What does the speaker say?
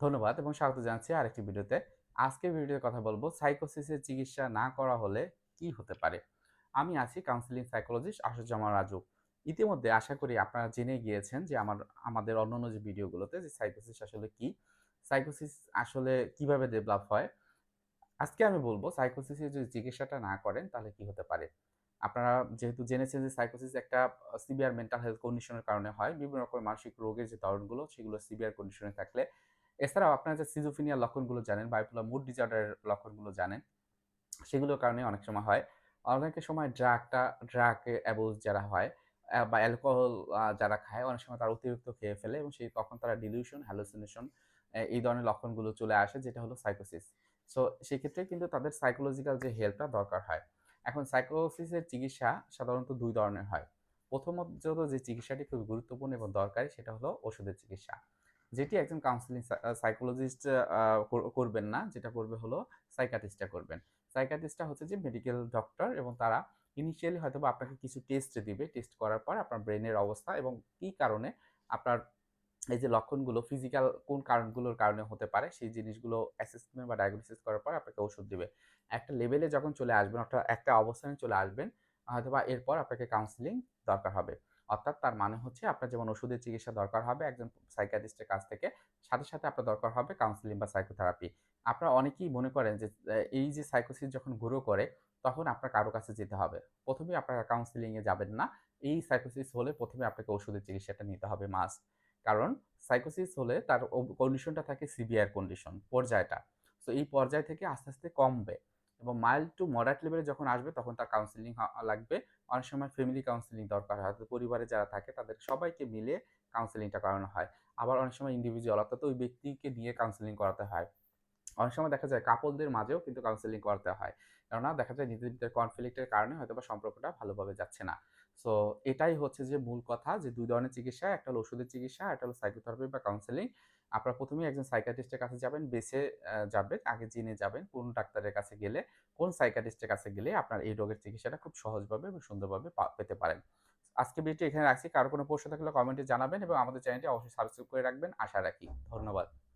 ধন্যবাদ এবং স্বাগত জানাচ্ছি আরেকটি ভিডিওতে। আজকের ভিডিওতে কথা বলব সাইকোসিসের চিকিৎসা না করা হলে কি হতে পারে? আমি আছি কাউন্সিলিং সাইকোলজিস্ট আশুজ্জামান রাজু। ইতিমধ্যে আশা করি আপনারা জেনে গিয়েছেন যে আমার, আমাদের অন্যান্য যে ভিডিওগুলোতে যে সাইকোসিস আসলে কি সাইকোসিস আসলে কীভাবে ডেভেলপ হয়, আজকে আমি বলব সাইকোসিসের যদি চিকিৎসাটা না করেন তাহলে কি হতে পারে? আপনারা যেহেতু জেনেছেন যে সাইকোসিস একটা সিভিয়ার মেন্টাল হেলথ কন্ডিশনের কারণে হয়, বিভিন্ন রকম মানসিক রোগের যে ধরনগুলো সেগুলো সিভিয়ার কন্ডিশনে থাকলে এছাড়াও আপনারা যে সিজোফিনিয়ার লক্ষণগুলো জানেন বাইপোলার মুড ডিসঅর্ডারের লক্ষণগুলো জানেন, সেগুলোর কারণে অনেক সময় হয়। অনেকের সময় ড্রাগটা ড্রাগ অ্যাবোজ যারা হয় বা অ্যালকোহল যারা খায়, অনেক সময় তারা অতিরিক্ত খেয়ে ফেলে এবং সেই তখন তারা ডিলিউশন হ্যালুসিনেশন এই ধরনের লক্ষণগুলো চলে আসে, যেটা হলো সাইকোসিস সো সেক্ষেত্রে কিন্তু তাদের সাইকোলজিক্যাল যে হেল্পটা দরকার হয়। এখন সাইকোসিসের চিকিৎসা সাধারণত দুই ধরনের হয়। প্রথমত যে চিকিৎসাটি খুব গুরুত্বপূর্ণ এবং দরকারি, সেটা হলো ওষুধের চিকিৎসা। যেটি একজন কাউন্সিলিং সাইকোলজিস্ট করবেন না। যেটা করবে হলো সাইকাটিস্টটা করবেন। সাইকাটিস্টটা হচ্ছে যে মেডিকেল ডক্টর এবং তারা ইনিশিয়ালি হয়তো বা আপনাকে কিছু টেস্ট দিবে। টেস্ট করার পর আপনার ব্রেনের অবস্থা এবং কি কারণে আপনার এই যে লক্ষণগুলো ফিজিক্যাল কোন কারণগুলোর কারণে হতে পারে, সেই জিনিসগুলো অ্যাসেসমেন্ট বা ডায়াগনোসিস করার পর আপনাকে ওষুধ দিবে। একটা লেভেলে যখন চলে আসবেন অর্থাৎ একটা অবস্থানে চলে আসবেন হয়তো বা এরপর আপনাকে কাউন্সিলিং দরকার হবে। অর্থাৎ তার মানে হচ্ছে আপনার যেমন ওষুধের চিকিৎসা দরকার হবে, একজন সাইকিয়াট্রিস্টের কাছ থেকে, সাথে সাথে আপনার দরকার হবে কাউন্সিলিং বা সাইকোথেরাপি আপনারা অনেকেই মনে করেন যে এই যে সাইকোসিস যখন গ্রো করে, তখন আপনার কারও কাছে যেতে হবে। প্রথমে আপনারা কাউন্সিলিংয়ে যাবেন না। এই সাইকোসিস হলে প্রথমে আপনাকে ওষুধের চিকিৎসাটা নিতে হবে মাস্ট কারণ সাইকোসিস হলে তার কন্ডিশনটা থাকে সিভিয়ার কন্ডিশন পর্যায়টা। সো এই পর্যায় থেকে আস্তে আস্তে কমবে। এবং মাইল্ড টু মডারেট লেভেলে যখন আসবে, তখন তার কাউন্সিলিং লাগবে। অনেক সময় ফ্যামিলি কাউন্সিলিং দরকার হয় পরিবারে যারা থাকে, তাদের সবাইকে মিলে কাউন্সিলিংটা করানো হয়। আবার অনেক সময় ইন্ডিভিজুয়াল অর্থাৎ ওই ব্যক্তিকে নিয়ে কাউন্সিলিং করাতে হয়। অনেক সময় দেখা যায় কাপলদের মাঝেও কিন্তু কাউন্সেলিং করাতে হয়। কেননা দেখা যায় নিজেদের ভিতরে কনফ্লিক্টের কারণে হয়তো বা সম্পর্কটা ভালোভাবে যাচ্ছে না। সো এটাই হচ্ছে যে মূল কথা যে দুই ধরনের চিকিৎসা, একটা হলো ওষুধের চিকিৎসা একটা হলো সাইকোথেরাপি বা কাউন্সেলিং আপনারা প্রথমেই একজন সাইকাটিস্টের কাছে যাবেন, বেছে যাবেন, আগে জেনে যাবেন কোন ডাক্তারের কাছে গেলে, কোন সাইকাটিস্টের কাছে গেলে আপনার এই রোগের চিকিৎসাটা খুব সহজভাবে এবং সুন্দরভাবে পেতে পারেন। আজকে ভিডিওটি এখানে রাখছি। কারও কোনো প্রশ্ন থাকলে কমেন্টে জানাবেন এবং আমাদের চ্যানেলটি অবশ্যই সাবস্ক্রাইব করে রাখবেন। আশা রাখি। ধন্যবাদ।